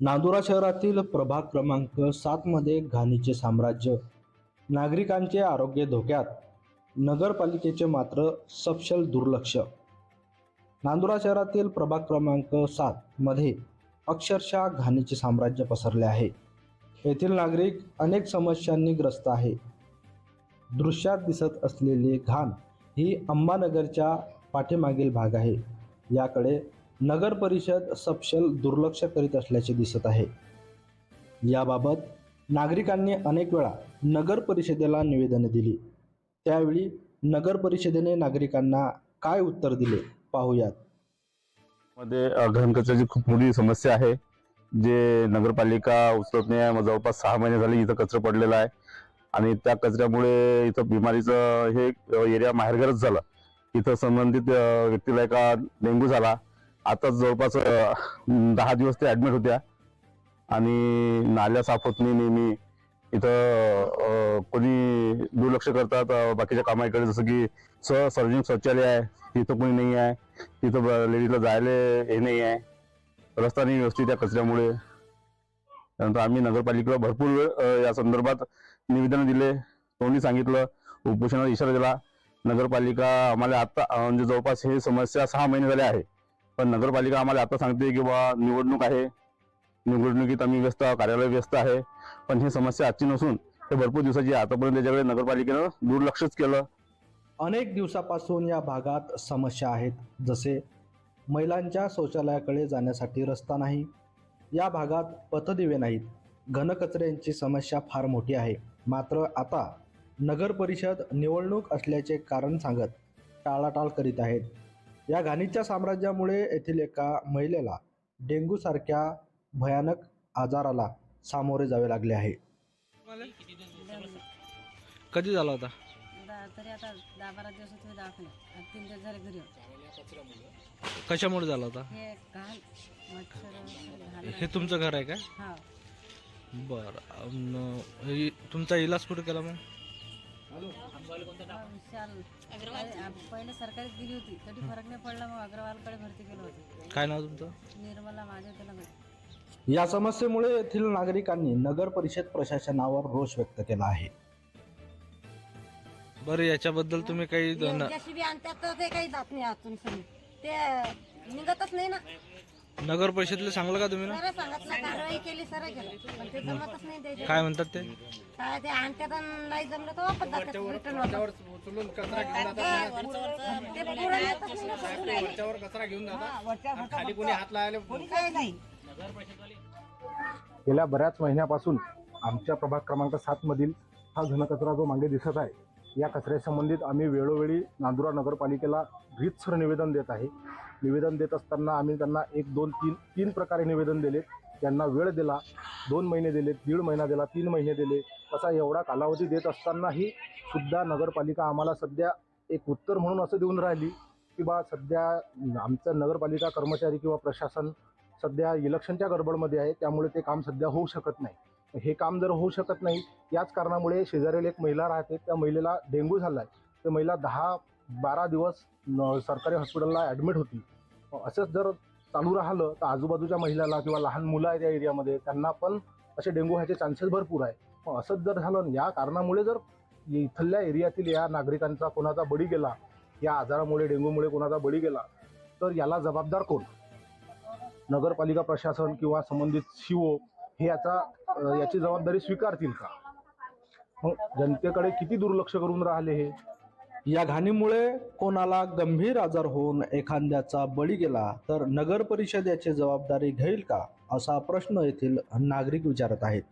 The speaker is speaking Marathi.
नांदुरा शहरातील प्रभाग क्रमांक सातमध्ये घाणीचे साम्राज्य. नागरिकांचे आरोग्य धोक्यात. नगरपालिकेचे मात्र सपशल दुर्लक्ष. नांदुरा शहरातील प्रभाग क्रमांक सातमध्ये अक्षरशः घाणीचे साम्राज्य पसरले आहे. येथील नागरिक अनेक समस्यांनी ग्रस्त आहे. दृश्यात दिसत असलेली घाण ही अंबानगरच्या पाठीमागील भाग आहे. याकडे नगर परिषद सपशल दुर्लक्ष करीत असल्याचे दिसत आहे. याबाबत नागरिकांनी अनेक वेळा नगर परिषदेला निवेदने दिली. त्यावेळी नगर परिषदेने नागरिकांना काय उत्तर दिले पाहूयात. मध्ये घनकचऱ्याची खूप मोठी समस्या आहे जे नगरपालिका उचलत नाही आहे जवळपास सहा महिने झाले इथं कचरा पडलेला आहे. आणि त्या कचऱ्यामुळे इथं बिमारीचं हे एरिया माहेरघरच झालं. इथं संबंधित व्यक्तीला एका डेंग्यू झाला. आताच जवळपास दहा दिवस ते ऍडमिट होत्या. आणि नाल्या साफ होत नाही नेहमी. इथं कोणी दुर्लक्ष करतात बाकीच्या कामाकडे जसं की स सार्वजनिक शौचालय आहे. तिथं कोणी नाही आहे. तिथं लेडीजला जायला हे नाही आहे. रस्ता नाही व्यवस्थित त्या कचऱ्यामुळे. त्यानंतर आम्ही नगरपालिकेला भरपूर वेळ या संदर्भात निवेदन दिले. तोंडी सांगितलं. उपोषणाला इशारा दिला. नगरपालिका आम्हाला आता म्हणजे जवळपास हे समस्या सहा महिने झाल्या आहे. पण नगरपालिका आम्हाला आता सांगते की बा निवडणूक आहे. निवडणुकीत आम्ही व्यस्त कार्यालय व्यस्त आहे. पण ही समस्या आजची नसून हे भरपूर दिवसाची आहे. आतापर्यंत त्याच्याकडे नगरपालिकेनं दुर्लक्षच केलं. अनेक दिवसापासून या भागात समस्या आहेत. जसे महिलांच्या शौचालयाकडे जाण्यासाठी रस्ता नाही. या भागात पथदिवे नाहीत. घनकचऱ्यांची समस्या फार मोठी आहे. मात्र आता नगर परिषद निवडणूक असल्याचे कारण सांगत टाळाटाळ करीत आहेत. या घाणीच्या साम्राज्यामुळे येथील एका महिलेला डेंग्यूसारख्या भयानक आजाराला सामोरे जावे लागले आहे. कधी झाला होता? दा- तरी आता दहा बारा दिवस तुम्ही दाखवले. तीन दिवस झाले घरी आहोत. कशामुळे झाला होता? हे घाण मच्छर घाण हे तुमचं घर आहे का? हा. बरं तुमचा इलाज कुठे केला मग? हा, विशाल. पहिले सरकारीत गेली होती. तरी फरक नाही पडला मग अग्रवालकडे भरती केलं होतं. काय नाव तुमचं? निर्मला माझ्या त्याला या समस्येमुळे येथील नागरिकांनी नगर परिषद प्रशासनावर रोष व्यक्त केला आहे. बरं याच्याबद्दल तुम्ही काही जेसीबी आणतात तर ते काही जात नाही आतून सगळी. ते निघतच नाही ना. नगर परिषदेला सांगलं का तुम्ही सर सांगितलं कारवाई केली सर केलं. पण ते जमतच नाही त्याचे काय म्हणतात ते? काय ते आणतात आणि नाही जमलं तर वापस जातात रिटर्न होतात. ते पुढे येतच नाही ना सगळं. वरच्यावर खाली कोणी हात लावायला कोणी काही नाही. गेल्या बऱ्याच महिन्यापासून आमच्या प्रभाग क्रमांक सात मधील हा घनकचरा जो मागे दिसत आहे या कचऱ्यासंबंधित आम्ही वेळोवेळी नांदुरा नगरपालिकेला रीतसर निवेदन देत आहे. निवेदन देत असताना आम्ही त्यांना एक दोन तीन तीन प्रकारे निवेदन दिले. त्यांना वेळ दिला दोन महिने दिले दीड महिना दिला तीन महिने दिले. असा एवढा कालावधी देत असतानाही सुद्धा नगरपालिका आम्हाला सध्या एक उत्तर म्हणून असं देऊन राहिली की बा सध्या आमचं नगरपालिका कर्मचारी किंवा प्रशासन सध्या इलेक्शनच्या गडबडमध्ये आहे. त्यामुळे ते काम सध्या होऊ शकत नाही. हे काम जर होऊ शकत नाही याच कारणामुळे शेजारील एक महिला राहते त्या महिलेला डेंग्यू झाला आहे तर महिला दहा बारा दिवस सरकारी हॉस्पिटलला ॲडमिट होती. असंच जर चालू राहिलं तर आजूबाजूच्या महिलाला किंवा लहान मुलं आहेत या एरियामध्ये त्यांना पण असे डेंग्यू व्हायचे चान्सेस भरपूर आहे. मग असंच जर झालं या कारणामुळे जर इथल्या एरियातील या नागरिकांचा कोणाचा बळी गेला या आजारामुळे डेंग्यूमुळे कोणाचा बळी गेला तर याला जबाबदार कोण? नगरपालिका प्रशासन किंवा संबंधित शिओ हे याचा याची जबाबदारी स्वीकारतील का? मग जनतेकडे किती दुर्लक्ष करून राहिले हे? या घाणीमुळे कोणाला गंभीर आजार होऊन एखाद्याचा बळी गेला तर नगर परिषद याची जबाबदारी घेईल का? असा प्रश्न येथील नागरिक विचारत आहेत.